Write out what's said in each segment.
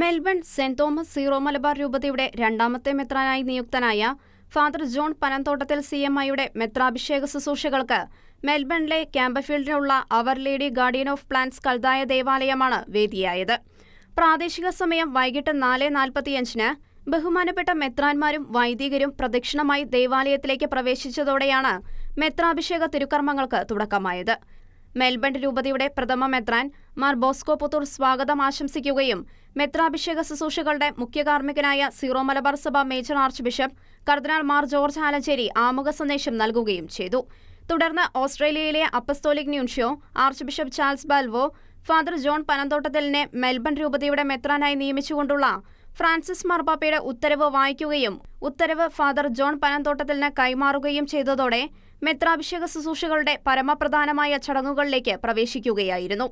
Melbourne Saint Thomas Syro Malabar രൂപതയുടെ രണ്ടാമത്തെ മെത്രാനായി നിയുക്തനായ father John Panamthottathil C M ഐയുടെ മെത്രാഭിഷേക ശുശ്രൂഷകൾക്ക് മെൽബണിലെ ക്യാമ്പഫീൽഡിനുള്ള our lady guardian of plants കൽതായ ദേവാലയമാണ് വേദിയായത്. പ്രാദേശിക സമയം വൈകിട്ട് നാല് നാൽപ്പത്തിയഞ്ചിന് ബഹുമാനപ്പെട്ട മെത്രാന്മാരും വൈദികരും പ്രദക്ഷിണമായി ദേവാലയത്തിലേക്ക് പ്രവേശിച്ചതോടെയാണ് മെത്രാഭിഷേക തിരുക്കർമ്മങ്ങൾക്ക് തുടക്കമായത്. മെൽബൺ രൂപതയുടെ പ്രഥമ മെത്രാൻ മാർ ബോസ്കോ പുത്തൂർ സ്വാഗതം ആശംസിക്കുകയും മെത്രാഭിഷേക ശുശ്രൂഷകളുടെ മുഖ്യ കാർമ്മികനായ സീറോ മലബാർ സഭ മേജർ ആർച്ച് ബിഷപ്പ് കർദിനാൾ മാർ ജോർജ് ആലഞ്ചേരി ആമുഖ സന്ദേശം നൽകുകയും ചെയ്തു. തുടർന്ന് ഓസ്ട്രേലിയയിലെ apostolic nuncio archbishop Charles Balvo Father John പനന്തോട്ടത്തലിനെ Melbourne രൂപതയുടെ മെത്രാനായി നിയമിച്ചുകൊണ്ടുള്ള ഫ്രാൻസിസ് മാർപ്പാപ്പയുടെ ഉത്തരവ് വായിക്കുകയും ഉത്തരവ് ഫാദർ ജോൺ പനന്തോട്ടത്തലിന് കൈമാറുകയും ചെയ്തതോടെ മെത്രാഭിഷേക ശുശ്രൂഷകളുടെ പരമപ്രധാനമായ ചടങ്ങുകളിലേക്ക് പ്രവേശിക്കുകയായിരുന്നു.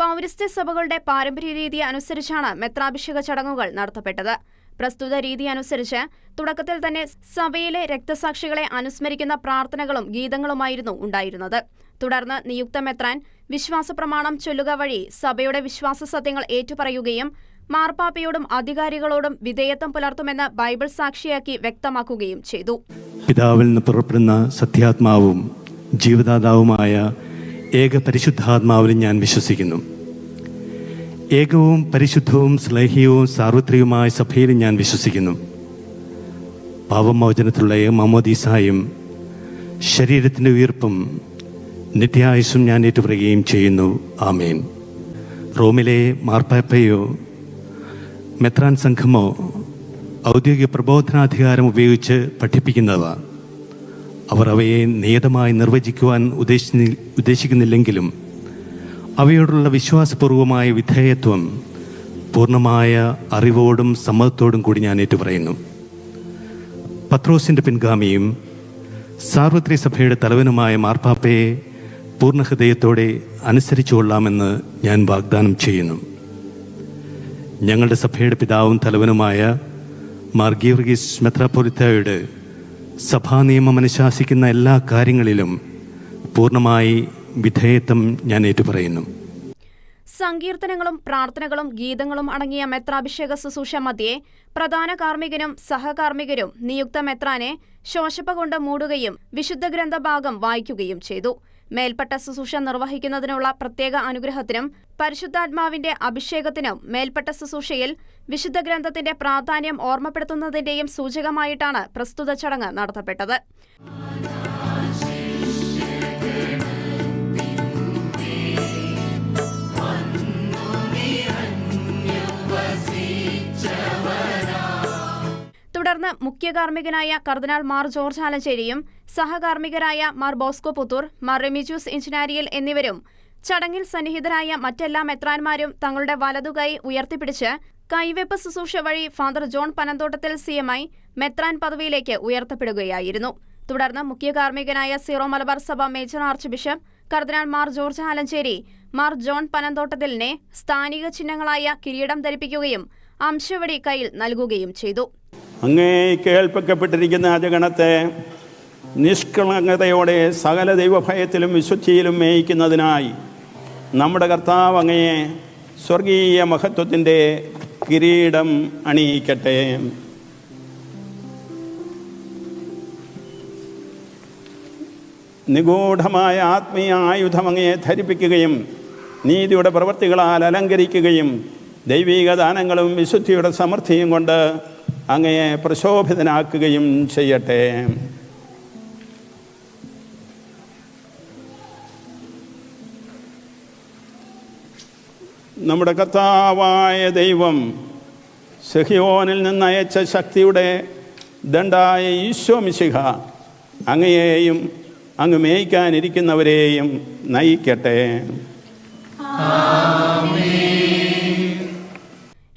പൗരസ്ത്യ സഭകളുടെ പാരമ്പര്യ രീതി അനുസരിച്ചാണ് മെത്രാഭിഷേക ചടങ്ങുകൾ നടത്തപ്പെട്ടത്. പ്രസ്തുത രീതി അനുസരിച്ച് തുടക്കത്തിൽ തന്നെ സഭയിലെ രക്തസാക്ഷികളെ അനുസ്മരിക്കുന്ന പ്രാർത്ഥനകളും ഗീതങ്ങളുമായിരുന്നു ഉണ്ടായിരുന്നത്. തുടർന്ന് നിയുക്ത മെത്രാൻ വിശ്വാസ പ്രമാണം ചൊല്ലുക വഴി സഭയുടെ വിശ്വാസ സത്യങ്ങൾ ഏറ്റുപറയുകയും മാർപ്പാപ്പയോടും അധികാരികളോടും വിധേയത്വം പുലർത്തുമെന്ന് ബൈബിൾ സാക്ഷിയാക്കി വ്യക്തമാക്കുകയും ചെയ്തു. പിതാവിൽ നിന്ന് പുറപ്പെടുന്ന സത്യാത്മാവും ജീവദാതാവുമായ ഏക പരിശുദ്ധാത്മാവിലും ഞാൻ വിശ്വസിക്കുന്നു. ഏകവും പരിശുദ്ധവും സ്നേഹീയവും സാർവത്രികവുമായ സഭയിൽ ഞാൻ വിശ്വസിക്കുന്നു. പാവമോചനത്തിലുള്ള മമോദീസായും ശരീരത്തിന്റെ ഉയർപ്പും നിത്യായുസും ഞാൻ ഏറ്റുപറയുകയും ചെയ്യുന്നു. ആമേൻ. റോമിലെ മാർപ്പാപ്പയോ മെത്രാൻ സംഘമോ ഔദ്യോഗിക പ്രബോധനാധികാരം ഉപയോഗിച്ച് പഠിപ്പിക്കുന്നവ. അവർ അവയെ നിയതമായി നിർവചിക്കുവാൻ ഉദ്ദേശി ഉദ്ദേശിക്കുന്നില്ലെങ്കിലും അവയോടുള്ള വിശ്വാസപൂർവമായ വിധേയത്വം പൂർണമായ അറിവോടും സമ്മതത്തോടും കൂടി ഞാൻ ഏറ്റുപറയുന്നു. പത്രോസിന്റെ പിൻഗാമിയും സാർവത്രിക സഭയുടെ തലവനുമായ മാർപ്പാപ്പയെ പൂർണഹൃദയത്തോടെ അനുസരിച്ചുകൊള്ളാമെന്ന് ഞാൻ വാഗ്ദാനം ചെയ്യുന്നു. ഞങ്ങളുടെ സഭയുടെ പിതാവും തലവനുമായ മാർഗീവർഗീസ് മെത്രാപൊലിത്തയുടെ സഭാ നിയമം അനുശാസിക്കുന്ന എല്ലാ കാര്യങ്ങളിലും പൂർണമായി വിധേയത്വം ഞാൻ ഏറ്റുപറയുന്നു. സങ്കീർത്തനങ്ങളും പ്രാർത്ഥനകളും ഗീതങ്ങളും അടങ്ങിയ മെത്രാഭിഷേക ശുശ്രൂഷ മധ്യേ പ്രധാന കാർമ്മികനും സഹകാർമ്മികരും നിയുക്ത മെത്രാനെ ശോശപ്പ കൊണ്ട് മൂടുകയും വിശുദ്ധ ഗ്രന്ഥഭാഗം വായിക്കുകയും ചെയ്തു. മേൽപ്പെട്ട ശുശ്രൂഷ നിർവഹിക്കുന്നതിനുള്ള പ്രത്യേക അനുഗ്രഹത്തിനും പരിശുദ്ധാത്മാവിന്റെ അഭിഷേകത്തിനും മേൽപ്പെട്ട ശുശ്രൂഷയിൽ വിശുദ്ധ ഗ്രന്ഥത്തിന്റെ പ്രാധാന്യം ഓർമ്മപ്പെടുത്തുന്നതിന്റെയും സൂചകമായിട്ടാണ് പ്രസ്തുത ചടങ്ങ് നടത്തപ്പെട്ടത്. മുഖ്യ കാർമ്മികനായ കർദിനാൾ മാർ ജോർജ് ആലഞ്ചേരിയും സഹകാർമ്മികരായ മാർ ബോസ്കോ പുത്തൂർ മാർ റെമിജൂസ് ഇഞ്ചിനാരിയൽ എന്നിവരും ചടങ്ങിൽ സന്നിഹിതരായ മറ്റെല്ലാ മെത്രാന്മാരും തങ്ങളുടെ വലതുകൈ ഉയർത്തിപ്പിടിച്ച് കൈവെപ്പ് ശുശ്രൂഷ വഴി Father John Panamthottathil C M I മെത്രാൻ പദവിയിലേക്ക് ഉയർത്തപ്പെടുകയായിരുന്നു. തുടർന്ന് മുഖ്യ കാർമ്മികനായ സീറോ മലബാർ സഭ മേജർ ആർച്ച് ബിഷപ്പ് കർദിനാൾ മാർ ജോർജ് ആലഞ്ചേരി മാർ ജോൺ പനന്തോട്ടത്തിലിനെ സ്ഥാനിക ചിഹ്നങ്ങളായ കിരീടം ധരിപ്പിക്കുകയും അംശവടി കയ്യിൽ നൽകുകയും ചെയ്തു. അങ്ങേ കേൾപ്പിക്കപ്പെട്ടിരിക്കുന്ന അജഗണത്തെ നിഷ്കളങ്കതയോടെ സകല ദൈവഭയത്തിലും വിശുദ്ധിയിലും മേയിക്കുന്നതിനായി നമ്മുടെ കർത്താവ് അങ്ങയെ സ്വർഗീയ മഹത്വത്തിന്റെ കിരീടം അണിയിക്കട്ടെ. നിഗൂഢമായ ആത്മീയ ആയുധം അങ്ങയെ ധരിപ്പിക്കുകയും നീതിയുടെ പ്രവൃത്തികളാൽ അലങ്കരിക്കുകയും ദൈവീക ദാനങ്ങളും വിശുദ്ധിയുടെ സമൃദ്ധിയും കൊണ്ട് അങ്ങയെ പ്രശോഭിതനാക്കുകയും ചെയ്യട്ടെ. നമ്മുടെ കർത്താവായ ദൈവം സെഹിയോനിൽ നിന്ന് അയച്ച ശക്തിയുടെ ദണ്ടായ ഈശോ മിശിഹ അങ്ങയെയും അങ്ങ് മേയ്ക്കാനിരിക്കുന്നവരെയും നയിക്കട്ടെ.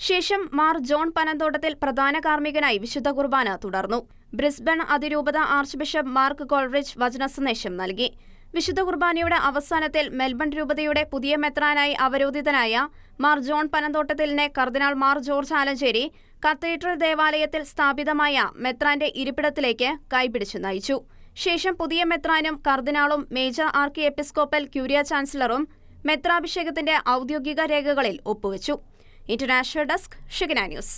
ശേഷം മാർ ജോൺ പനന്തോട്ടത്തിൽ പ്രധാന കാർമ്മികനായി വിശുദ്ധ കുർബാന തുടർന്നു. ബ്രിസ്ബൺ അതിരൂപത ആർച്ച് ബിഷപ്പ് മാർക്ക് കോൾറിച്ച് വചന സന്ദേശം നൽകി. വിശുദ്ധ കുർബാനയുടെ അവസാനത്തിൽ മെൽബൺ രൂപതയുടെ പുതിയ മെത്രാനായി അവരോധിതനായ മാർ ജോൺ പനന്തോട്ടത്തിലിനെ കർദിനാൾ മാർ ജോർജ് ആലഞ്ചേരി കത്തീഡ്രൽ ദേവാലയത്തിൽ സ്ഥാപിതമായ മെത്രാന്റെ ഇരിപ്പിടത്തിലേക്ക് കൈപിടിച്ചു നയിച്ചു. ശേഷം പുതിയ മെത്രാനും കർദിനാളും മേജർ ആർക്കി എപ്പിസ്കോപ്പൽ ക്യൂരിയ ചാൻസലറും മെത്രാഭിഷേകത്തിന്റെ ഔദ്യോഗിക രേഖകളിൽ ഒപ്പുവെച്ചു. International desk ഷിഗന news